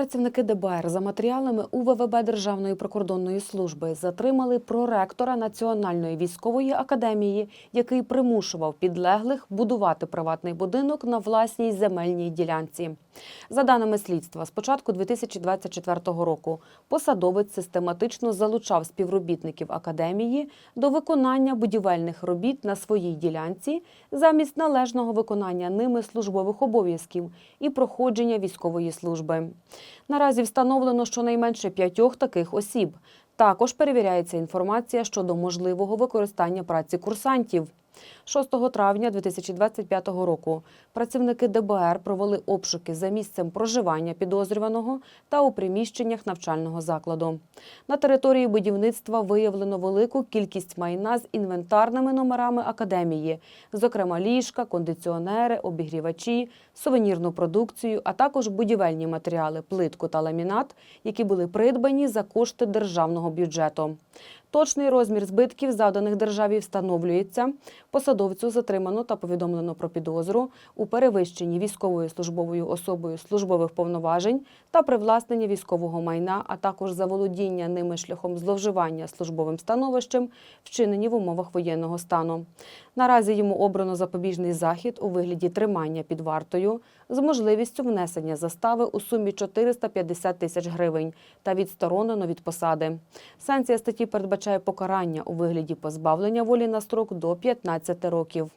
Працівники ДБР за матеріалами УВВБ Державної прикордонної служби затримали проректора Національної військової академії, який примушував підлеглих будувати приватний будинок на власній земельній ділянці. За даними слідства, з початку 2024 року посадовець систематично залучав співробітників академії до виконання будівельних робіт на своїй ділянці замість належного виконання ними службових обов'язків і проходження військової служби. Наразі встановлено щонайменше п'ятьох таких осіб. Також перевіряється інформація щодо можливого використання праці курсантів. 6 травня 2025 року працівники ДБР провели обшуки за місцем проживання підозрюваного та у приміщеннях навчального закладу. На території будівництва виявлено велику кількість майна з інвентарними номерами академії, зокрема ліжка, кондиціонери, обігрівачі, сувенірну продукцію, а також будівельні матеріали, плитку та ламінат, які були придбані за кошти державного бюджету. Точний розмір збитків, завданих державі, встановлюється. Посадовцю затримано та повідомлено про підозру у перевищенні військовою службовою особою службових повноважень та привласненні військового майна, а також заволодіння ними шляхом зловживання службовим становищем, вчинені в умовах воєнного стану. Наразі йому обрано запобіжний захід у вигляді тримання під вартою з можливістю внесення застави у сумі 450 тисяч гривень та відсторонено від посади. Санкція статті передбачає покарання у вигляді позбавлення волі на строк до 15 років.